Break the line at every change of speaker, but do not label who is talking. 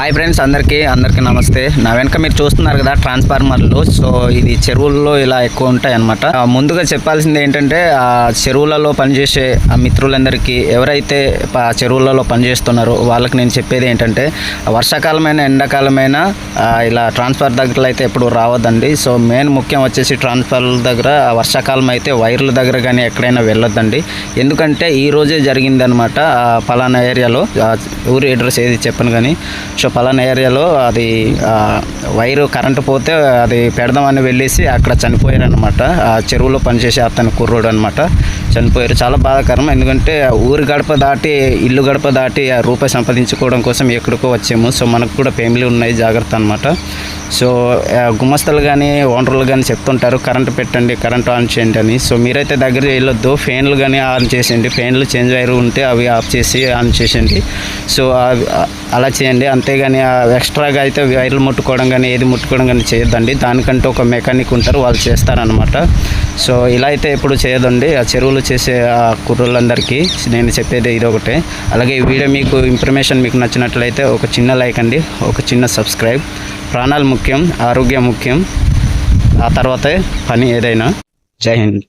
Hi friends అందరికీ అందరికీ నమస్తే. నా వెనక మీరు చూస్తున్నారు కదా ట్రాన్స్ఫార్మర్లు. సో ఇది చెరువుల్లో ఇలా ఎక్కువ ఉంటాయి అనమాట ముందుగా చెప్పాల్సింది ఏంటంటే ఆ చెరువులలో పనిచేసే ఆ మిత్రులందరికీ ఎవరైతే చెరువులలో పనిచేస్తున్నారో వాళ్ళకి నేను చెప్పేది ఏంటంటే వర్షాకాలమైన ఎండాకాలమైన ఇలా ట్రాన్స్ఫర్ దగ్గర అయితే ఎప్పుడు రావద్దండి. సో మెయిన్ ముఖ్యం వచ్చేసి ట్రాన్స్ఫర్ దగ్గర వర్షాకాలం అయితే వైర్ల దగ్గర కానీ ఎక్కడైనా వెళ్ళొద్దండి. ఎందుకంటే ఈ రోజే జరిగిందనమాట ఫలానా పలానా ఏరియాలో ఊరి అడ్రస్ ఏది చెప్పను కానీ సో పలానా ఏరియాలో అది వైరు కరెంటు పోతే అది పెడదామని వెళ్ళేసి అక్కడ చనిపోయారనమాట ఆ చెరువులో పనిచేసే అతను కుర్రోడు అనమాట చనిపోయారు. చాలా బాధాకరం. ఎందుకంటే ఊరు గడప దాటి ఇల్లు గడప దాటి ఆ రూపాయి సంపాదించుకోవడం కోసం ఎక్కడికో వచ్చాము. సో మనకు కూడా ఫ్యామిలీ ఉన్నాయి. జాగ్రత్త అనమాట సో ఆ, గుమస్తలు కానీ ఓనర్లు కానీ చెప్తుంటారు. కరెంటు పెట్టండి కరెంటు ఆన్ చేయండి అని. సో మీరైతే దగ్గర వెళ్ళొద్దు. ఫ్యాన్లు కానీ ఆన్ చేసేయండి. ఫ్యాన్లు చేంజ్ వైర్ ఉంటే అవి ఆఫ్ చేసి ఆన్ చేసేయండి. సో అలా చేయండి. అంతేగాని ఎక్స్ట్రాగా అయితే వైర్లు ముట్టుకోవడం కానీ ఏది ముట్టుకోవడం కానీ చేయొద్దండి. దానికంటే ఒక మెకానిక్ ఉంటారు. వాళ్ళు చేస్తారనమాట సో ఇలా అయితే ఎప్పుడు చేయదండి ఆ చెరువులు చేసే ఆ కుర్రోళ్ళందరికీ నేను చెప్పేది ఇది ఒకటే. అలాగే ఈ వీడియో మీకు ఇన్ఫర్మేషన్ మీకు నచ్చినట్లయితే ఒక చిన్న లైక్ అండి ఒక చిన్న సబ్స్క్రైబ్ ప్రాణాలు ముఖ్యం ఆరోగ్యం ముఖ్యం. ఆ తర్వాతే పని ఏదైనా. జై హింద్.